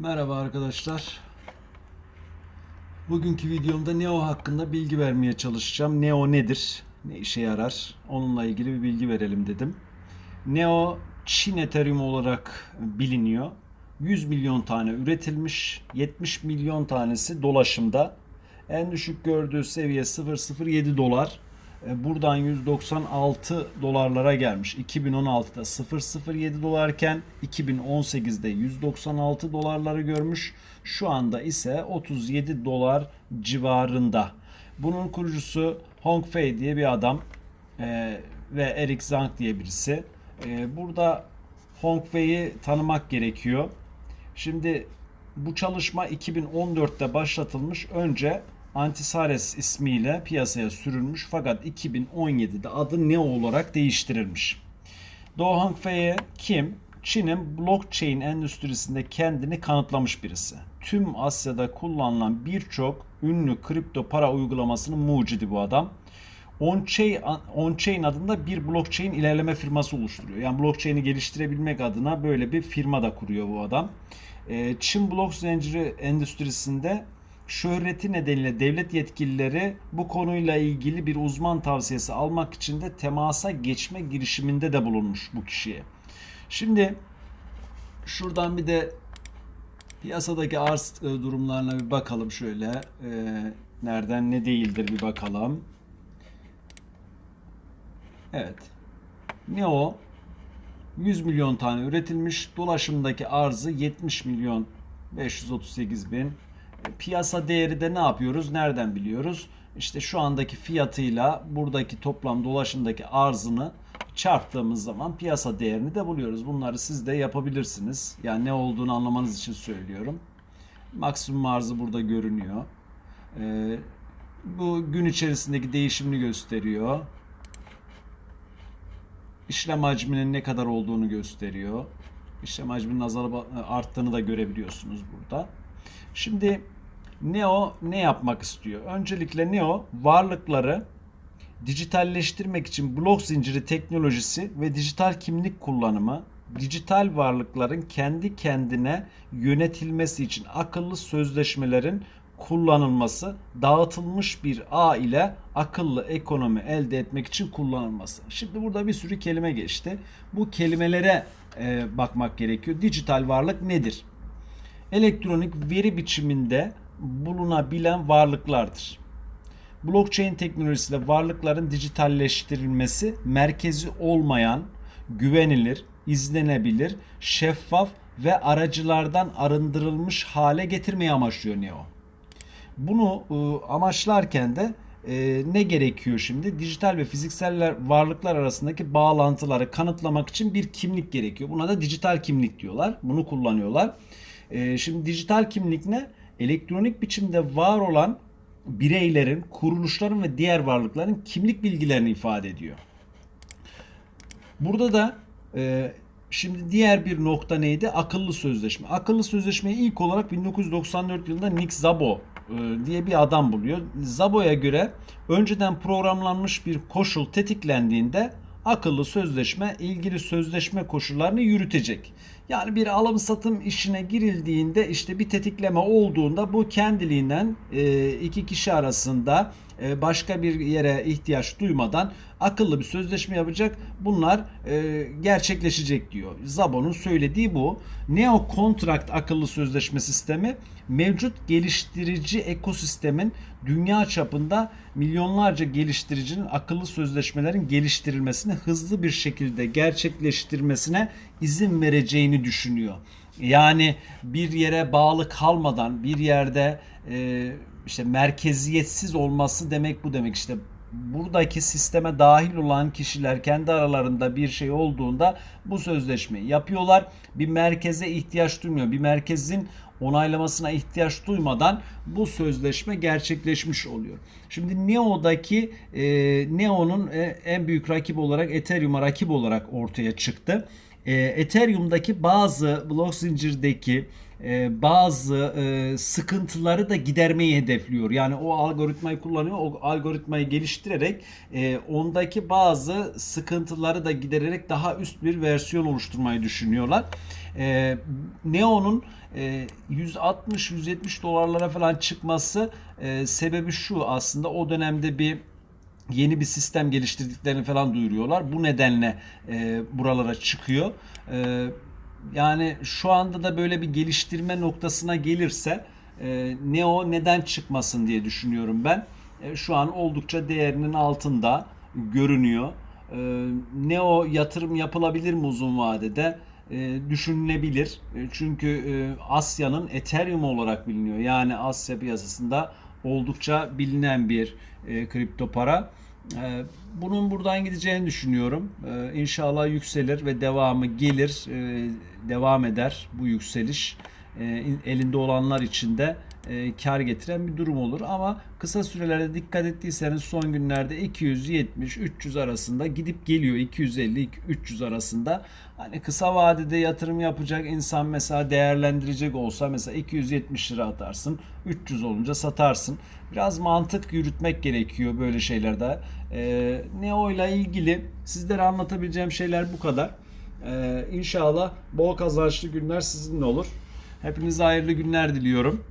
Merhaba arkadaşlar. Bugünkü videomda Neo hakkında bilgi vermeye çalışacağım. Neo nedir? Ne işe yarar? Onunla ilgili bir bilgi verelim dedim. Neo Çin Ethereum olarak biliniyor. 100 milyon tane üretilmiş. 70 milyon tanesi dolaşımda. En düşük gördüğü seviye 0.07 dolar. E, Buradan 196 dolarlara gelmiş. 2016'da 007 dolarken 2018'de 196 dolarları görmüş. Şu anda ise 37 dolar civarında. Bunun kurucusu Hong Fei diye bir adam e, ve Eric Zhang diye birisi. E, burada Hong Fei'yi tanımak gerekiyor. Şimdi bu çalışma 2014'te başlatılmış. Önce Antisares ismiyle piyasaya sürülmüş fakat 2017'de adı Neo olarak değiştirilmiş. Do Hongfei kim? Çin'in blockchain endüstrisinde kendini kanıtlamış birisi. Tüm Asya'da kullanılan birçok ünlü kripto para uygulamasının mucidi bu adam. On-chain, On-chain adında bir blockchain ilerleme firması oluşturuyor. Yani blockchain'i geliştirebilmek adına böyle bir firma da kuruyor bu adam. Ee, Çin blok zinciri endüstrisinde şöhreti nedeniyle devlet yetkilileri bu konuyla ilgili bir uzman tavsiyesi almak için de temasa geçme girişiminde de bulunmuş bu kişiye. Şimdi şuradan bir de piyasadaki arz e, durumlarına bir bakalım şöyle. Ee, nereden ne değildir bir bakalım. Evet. Neo 100 milyon tane üretilmiş. Dolaşımdaki arzı 70 milyon 538 bin. Piyasa değeri de ne yapıyoruz? Nereden biliyoruz? İşte şu andaki fiyatıyla buradaki toplam dolaşımdaki arzını çarptığımız zaman piyasa değerini de buluyoruz. Bunları siz de yapabilirsiniz. Yani ne olduğunu anlamanız için söylüyorum. Maksimum arzı burada görünüyor. Ee, bu gün içerisindeki değişimini gösteriyor. İşlem hacminin ne kadar olduğunu gösteriyor. İşlem hacminin azalıp arttığını da görebiliyorsunuz burada. Şimdi Neo ne yapmak istiyor? Öncelikle Neo varlıkları dijitalleştirmek için blok zinciri teknolojisi ve dijital kimlik kullanımı, dijital varlıkların kendi kendine yönetilmesi için akıllı sözleşmelerin kullanılması, dağıtılmış bir ağ ile akıllı ekonomi elde etmek için kullanılması. Şimdi burada bir sürü kelime geçti. Bu kelimelere e, bakmak gerekiyor. Dijital varlık nedir? Elektronik veri biçiminde bulunabilen varlıklardır. Blockchain teknolojisiyle varlıkların dijitalleştirilmesi merkezi olmayan, güvenilir, izlenebilir, şeffaf ve aracılardan arındırılmış hale getirmeyi amaçlıyor Neo. Bunu e, amaçlarken de e, ne gerekiyor şimdi? Dijital ve fiziksel varlıklar arasındaki bağlantıları kanıtlamak için bir kimlik gerekiyor. Buna da dijital kimlik diyorlar. Bunu kullanıyorlar. E, şimdi dijital kimlik ne? Elektronik biçimde var olan bireylerin, kuruluşların ve diğer varlıkların kimlik bilgilerini ifade ediyor. Burada da e, şimdi diğer bir nokta neydi? Akıllı sözleşme. Akıllı sözleşmeyi ilk olarak 1994 yılında Nick Szabo e, diye bir adam buluyor. Zabo'ya göre önceden programlanmış bir koşul tetiklendiğinde akıllı sözleşme ilgili sözleşme koşullarını yürütecek. Yani bir alım satım işine girildiğinde işte bir tetikleme olduğunda bu kendiliğinden e, iki kişi arasında e, başka bir yere ihtiyaç duymadan akıllı bir sözleşme yapacak. Bunlar e, gerçekleşecek diyor. Szabo'nun söylediği bu. Neo Contract akıllı sözleşme sistemi mevcut geliştirici ekosistemin dünya çapında milyonlarca geliştiricinin akıllı sözleşmelerin geliştirilmesini hızlı bir şekilde gerçekleştirmesine izin vereceğini düşünüyor. Yani bir yere bağlı kalmadan bir yerde e, işte merkeziyetsiz olması demek bu demek işte buradaki sisteme dahil olan kişiler kendi aralarında bir şey olduğunda bu sözleşmeyi yapıyorlar. Bir merkeze ihtiyaç duymuyor. Bir merkezin onaylamasına ihtiyaç duymadan bu sözleşme gerçekleşmiş oluyor. Şimdi Neo'daki e, Neo'nun e, en büyük rakip olarak Ethereum'a rakip olarak ortaya çıktı. E, Ethereum'daki bazı blok zincirdeki e, bazı e, sıkıntıları da gidermeyi hedefliyor. Yani o algoritmayı kullanıyor. O algoritmayı geliştirerek e, ondaki bazı sıkıntıları da gidererek daha üst bir versiyon oluşturmayı düşünüyorlar. E, Neo'nun e, 160-170 dolarlara falan çıkması e, sebebi şu aslında o dönemde bir yeni bir sistem geliştirdiklerini falan duyuruyorlar. Bu nedenle e, buralara çıkıyor. E, yani şu anda da böyle bir geliştirme noktasına gelirse e, Neo neden çıkmasın diye düşünüyorum ben. E, şu an oldukça değerinin altında görünüyor. E, Neo yatırım yapılabilir mi uzun vadede? E, düşünülebilir. E, çünkü e, Asya'nın Ethereum olarak biliniyor. Yani Asya piyasasında oldukça bilinen bir e, kripto para. E, bunun buradan gideceğini düşünüyorum. E, inşallah yükselir ve devamı gelir, e, devam eder bu yükseliş. E, elinde olanlar için de e, kar getiren bir durum olur. Ama kısa sürelerde dikkat ettiyseniz son günlerde 270-300 arasında gidip geliyor. 250-300 arasında. Hani kısa vadede yatırım yapacak insan mesela değerlendirecek olsa mesela 270 lira atarsın. 300 olunca satarsın. Biraz mantık yürütmek gerekiyor böyle şeylerde. E, Neo ile ilgili sizlere anlatabileceğim şeyler bu kadar. E, inşallah bol kazançlı günler sizinle olur. Hepinize hayırlı günler diliyorum.